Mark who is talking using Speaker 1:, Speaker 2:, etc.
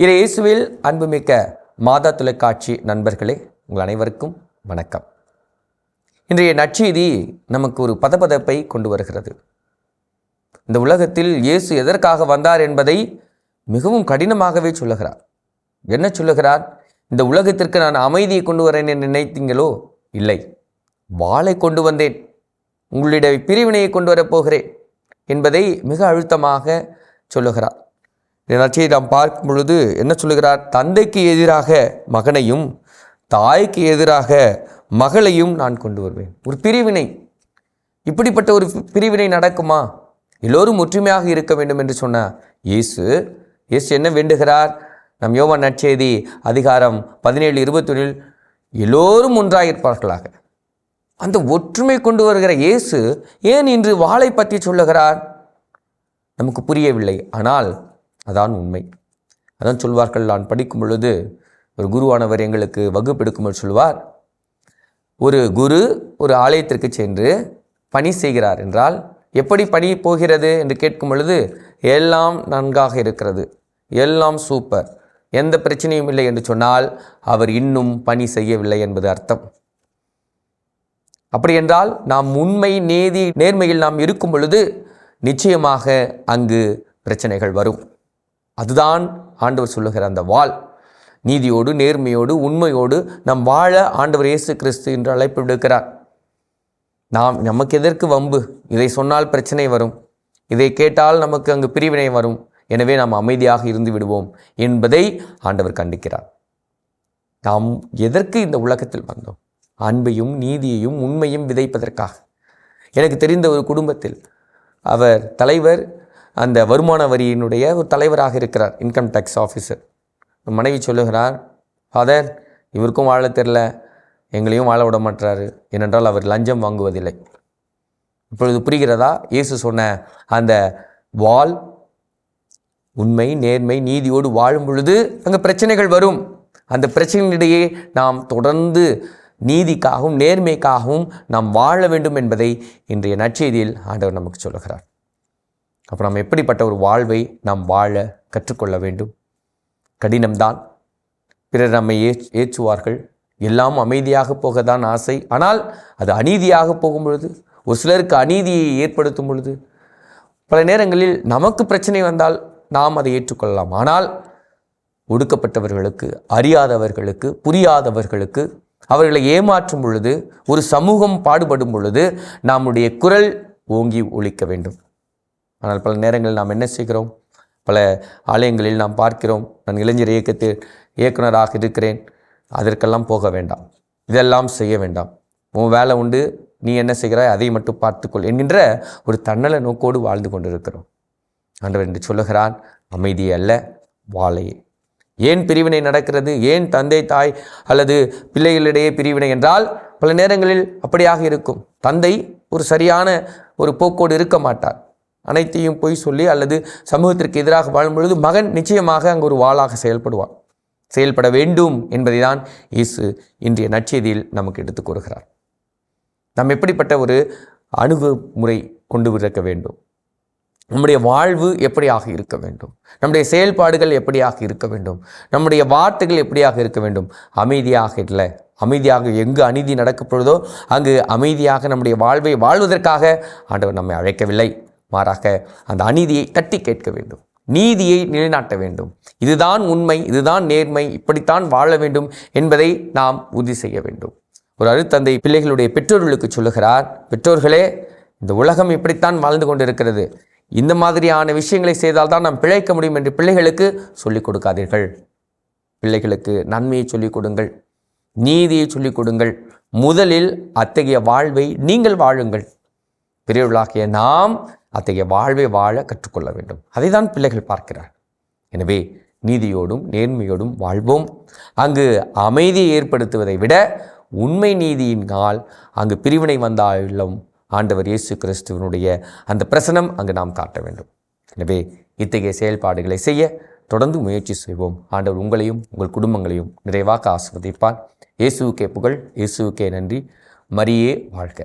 Speaker 1: இறை இயேசுவில் அன்புமிக்க மாதா தொலைக்காட்சி நண்பர்களே உங்கள் அனைவருக்கும் வணக்கம். இன்றைய நற்செய்தி நமக்கு ஒரு பதபதப்பை கொண்டு வருகிறது. இந்த உலகத்தில் இயேசு எதற்காக வந்தார் என்பதை மிகவும் கடினமாகவே சொல்லுகிறார். என்ன சொல்லுகிறார்? இந்த உலகத்திற்கு நான் அமைதியை கொண்டு வரேன் என்று நினைத்தீங்களோ? இல்லை. வாளை கொண்டு வந்தேன். உங்களுடைய பிரிவினையை கொண்டு வரப்போகிறேன் என்பதை மிக அழுத்தமாக சொல்லுகிறார். இந்த நாம் பார்க்கும் பொழுது என்ன சொல்லுகிறார்? தந்தைக்கு எதிராக மகனையும் தாய்க்கு எதிராக மகளையும் நான் கொண்டு வருவேன். ஒரு பிரிவினை. இப்படிப்பட்ட ஒரு பிரிவினை நடக்குமா? எல்லோரும் ஒற்றுமையாக இருக்க வேண்டும் என்று சொன்னார் இயேசு இயேசு என்ன வேண்டுகிறார்? நம் யோவான் நற்செய்தி அதிகாரம் பதினேழு இருபத்தொன்னில் எல்லோரும் ஒன்றாயிருப்பார்களாக. அந்த ஒற்றுமை கொண்டு வருகிற இயேசு ஏன் இன்று வாளை பற்றி சொல்லுகிறார்? நமக்கு புரியவில்லை. ஆனால் அதான் உண்மை. அதான் சொல்வார்கள் நான் படிக்கும் பொழுது ஒரு குருவானவர் எங்களுக்கு வகுப்பெடுக்கும்போது சொல்வார் ஒரு குரு ஒரு ஆலயத்திற்கு சென்று பணி செய்கிறார் என்றால் எப்படி பணி போகிறது? என்று கேட்கும் பொழுது எல்லாம் நன்காக இருக்கிறது எல்லாம் சூப்பர் எந்த பிரச்சனையும் இல்லை என்று சொன்னால் அவர் இன்னும் பணி செய்யவில்லை என்பது அர்த்தம். அப்படி என்றால் நாம் உண்மை நேதி நேர்மையில் நாம் இருக்கும் பொழுது நிச்சயமாக அங்கு பிரச்சனைகள் வரும். அதுதான் ஆண்டவர் சொல்லுகிற அந்த வாள். நீதியோடு நேர்மையோடு உண்மையோடு நாம் வாழ ஆண்டவர் இயேசு கிறிஸ்து என்று அழைப்பு விடுக்கிறார். நாம் நமக்கு எதற்கு வம்பு? இதை சொன்னால் பிரச்சனை வரும். இதை கேட்டால் நமக்கு அங்கு பிரிவினை வரும். எனவே நாம் அமைதியாக இருந்து விடுவோம் என்பதை ஆண்டவர் கண்டிக்கிறார். நாம் எதற்கு இந்த உலகத்தில் வந்தோம்? அன்பையும் நீதியையும் உண்மையும் விதைப்பதற்காக. எனக்கு தெரிந்த ஒரு குடும்பத்தில் அவர் தலைவர் அந்த வருமான வரியினுடைய ஒரு தலைவராக இருக்கிறார் இன்கம் டேக்ஸ் ஆஃபீஸர் மனைவி சொல்லுகிறார் ஃபாதர் இவருக்கும் வாழ தெரில எங்களையும் வாழ விட மாட்டாரு ஏனென்றால் அவர் லஞ்சம் வாங்குவதில்லை. இப்பொழுது புரிகிறதா? இயேசு சொன்ன அந்த வால் உண்மை நேர்மை நீதியோடு வாழும் பொழுது அங்கே பிரச்சனைகள் வரும். அந்த பிரச்சனையிடையே நாம் தொடர்ந்து நீதிக்காகவும் நேர்மைக்காகவும் நாம் வாழ வேண்டும் என்பதை இன்றைய நற்செய்தியில் ஆண்டவர் நமக்கு சொல்லுகிறார். அப்போ நாம் எப்படிப்பட்ட ஒரு வாழ்வை நாம் வாழ கற்றுக்கொள்ள வேண்டும்? கடினம்தான். பிறர் நம்மை ஏ ஏற்றுவார்கள். எல்லாம் அமைதியாக போக தான் ஆசை. ஆனால் அது அநீதியாக போகும் பொழுது ஒரு சிலருக்கு அநீதியை ஏற்படுத்தும் பொழுது பல நேரங்களில் நமக்கு பிரச்சனை வந்தால் நாம் அதை ஏற்றுக்கொள்ளலாம். ஆனால் ஒடுக்கப்பட்டவர்களுக்கு அறியாதவர்களுக்கு புரியாதவர்களுக்கு அவர்களை ஏமாற்றும் பொழுது ஒரு சமூகம் பாடுபடும் பொழுது நம்முடைய குரல் ஓங்கி ஒழிக்க வேண்டும். ஆனால் பல நேரங்களில் நாம் என்ன செய்கிறோம்? பல ஆலயங்களில் நாம் பார்க்கிறோம். நான் இளைஞர் இயக்கத்தில் இயக்குனராக இருக்கிறேன். அதற்கெல்லாம் போக வேண்டாம். இதெல்லாம் செய்ய வேண்டாம். உன் வேலை உண்டு. நீ என்ன செய்கிறாய்? அதை மட்டும் பார்த்துக்கொள் என்கின்ற ஒரு தன்னல நோக்கோடு வாழ்ந்து கொண்டிருக்கிறோம். ஆண்டவர் என்று சொல்லுகிறான் அமைதி அல்ல வாழையே ஏன் பிரிவினை நடக்கிறது? ஏன் தந்தை தாய் அல்லது பிள்ளைகளிடையே பிரிவினை என்றால் பல நேரங்களில் அப்படியாக இருக்கும். தந்தை ஒரு சரியான ஒரு போக்கோடு இருக்க மாட்டார். அனைத்தையும் பொய் சொல்லி அல்லது சமூகத்திற்கு எதிராக வாழும் பொழுது மகன் நிச்சயமாக அங்கு ஒரு வாளாக செயல்படுவான். செயல்பட வேண்டும் என்பதை தான் இயேசு இன்றைய நற்செய்தியில் நமக்கு எடுத்துக் கூறுகிறார். நாம் எப்படிப்பட்ட ஒரு அணுகுமுறை கொண்டு இருக்க வேண்டும்? நம்முடைய வாழ்வு எப்படியாக இருக்க வேண்டும்? நம்முடைய செயல்பாடுகள் எப்படியாக இருக்க வேண்டும்? நம்முடைய வார்த்தைகள் எப்படியாக இருக்க வேண்டும்? அமைதியாக இல்லை. அமைதியாக எங்கு அநீதி நடக்கப்படுதோ அங்கு அமைதியாக நம்முடைய வாழ்வை வாழ்வதற்காக ஆண்டவர் நம்மை அழைக்கவில்லை. மாறாக அந்த அநீதியை தட்டி கேட்க வேண்டும். நீதியை நிலைநாட்ட வேண்டும். இதுதான் உண்மை இதுதான் நேர்மை இப்படித்தான் வாழ வேண்டும் என்பதை நாம் உறுதி செய்ய வேண்டும். ஒரு அருத்தந்தை பிள்ளைகளுடைய பெற்றோர்களுக்கு சொல்லுகிறார் பெற்றோர்களே இந்த உலகம் இப்படித்தான் வாழ்ந்து கொண்டிருக்கிறது. இந்த மாதிரியான விஷயங்களை செய்தால்தான் நாம் பிழைக்க முடியும் என்று பிள்ளைகளுக்கு சொல்லிக் கொடுக்காதீர்கள். பிள்ளைகளுக்கு நன்மையை சொல்லிக் கொடுங்கள் நீதியை சொல்லிக் கொடுங்கள். முதலில் அத்தகைய வாழ்வை நீங்கள் வாழுங்கள். பெரியவர்களாகிய நாம் அத்தகைய வாழ்வை வாழ கற்றுக்கொள்ள வேண்டும். அதை தான் பிள்ளைகள் பார்க்கிறார் எனவே நீதியோடும் நேர்மையோடும் வாழ்வோம். அங்கு அமைதியை ஏற்படுத்துவதை விட உண்மை நீதியினால் அங்கு பிரிவினை வந்தாலும் ஆண்டவர் இயேசு கிறிஸ்துவனுடைய அந்த பிரசனம் அங்கு நாம் காட்ட வேண்டும். எனவே இத்தகைய செயல்பாடுகளை செய்ய தொடர்ந்து முயற்சி செய்வோம். ஆண்டவர் உங்களையும் உங்கள் குடும்பங்களையும் நிறைவாக ஆஸ்வதிப்பார் இயேசுக்கே புகழ் இயேசுக்கே நன்றி. மரியே வாழ்க.